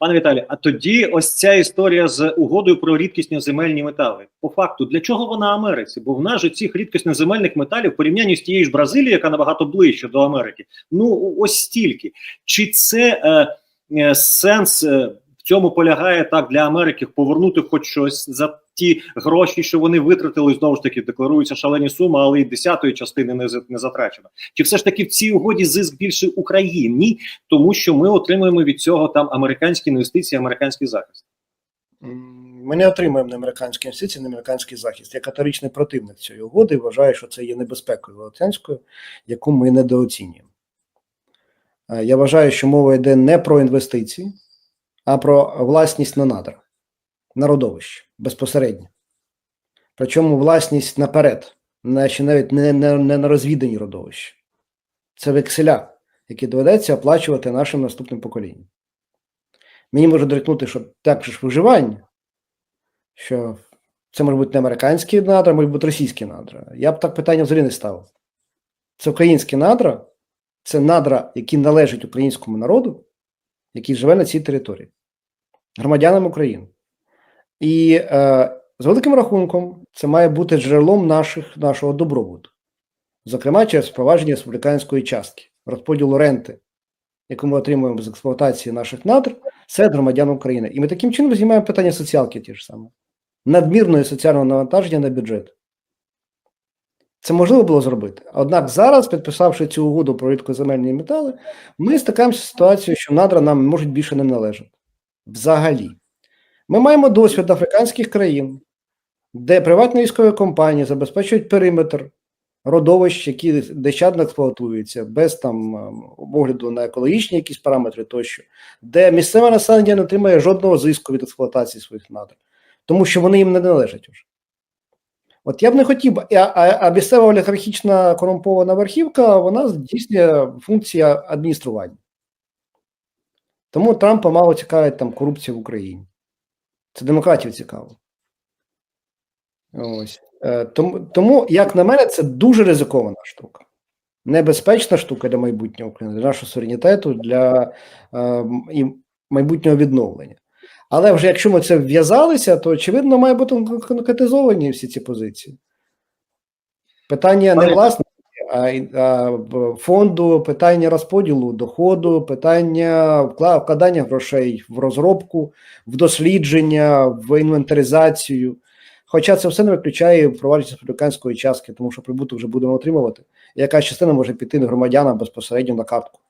Пане Віталі, а тоді ось ця історія з угодою про рідкісні земельні метали. По факту, для чого вона Америці? Бо в нас же цих рідкісних земельних металів в порівнянні з тією ж Бразилією, яка набагато ближче до Америки. Ну ось стільки. Чи це е, е, сенс е, цьому полягає так для Америки повернути хоч щось за ті гроші, що вони витратили знову ж таки декларуються шалені суми, але і десятої частини не, не затрачено. Чи все ж таки в цій угоді зиск більше Україні, тому що ми отримуємо від цього там американські інвестиції, американський захист? Ми не отримуємо ні американські інвестиції, ні американський захист. Я категоричний противник цієї угоди і вважаю, що це є небезпекою велетенською, яку ми недооцінюємо. Е, Я вважаю, що мова йде не про інвестиції, а про власність на надра, на родовище безпосередньо. Причому власність наперед, наче навіть не, не, не на розвідані родовища. Це векселя, які доведеться оплачувати нашим наступним поколінням. Мені може дорікнути, що так же ж виживання, що це може бути не американські надра, може бути російські надра. Я б так питання взагалі не ставив. Це українські надра, це надра, які належать українському народу, який живе на цій території, громадянам України. І е, з великим рахунком це має бути джерелом наших, нашого добробуту, зокрема через впровадження республіканської частки, розподілу ренти, яку ми отримуємо з експлуатації наших надр, серед громадян України. І ми таким чином знімаємо питання соціалки ті ж саме, надмірної соціального навантаження на бюджет. Це можливо було зробити. Однак зараз, підписавши цю угоду про рідкоземельні метали, ми стикаємося з ситуацією, що надра нам можуть більше не належати. Взагалі. Ми маємо досвід африканських країн, де приватні військові компанії забезпечують периметр родовищ, які дещадно експлуатуються, без там ем, огляду на екологічні якісь параметри тощо, де місцеве населення не отримує жодного зиску від експлуатації своїх надр, тому що вони їм не належать уже. От я б не хотів, а, а, місцева олігархічна корумпована верхівка, вона здійснює функцію адміністрування. Тому Трампа мало цікавить там корупція в Україні. Це демократів цікаво. Ось. Е, Тому, тому, як на мене, це дуже ризикована штука. Небезпечна штука для майбутнього України, для нашого суверенітету, для е, і майбутнього відновлення. Але вже якщо ми це вв'язалися, то очевидно має бути конкретизовані всі ці позиції. Питання не власне, фонду, питання розподілу доходу, питання вкла- вкладання грошей в розробку, в дослідження, в інвентаризацію. Хоча це все не виключає впровадження республіканської частки, тому що прибуток вже будемо отримувати. Яка частина може піти громадянам безпосередньо на картку.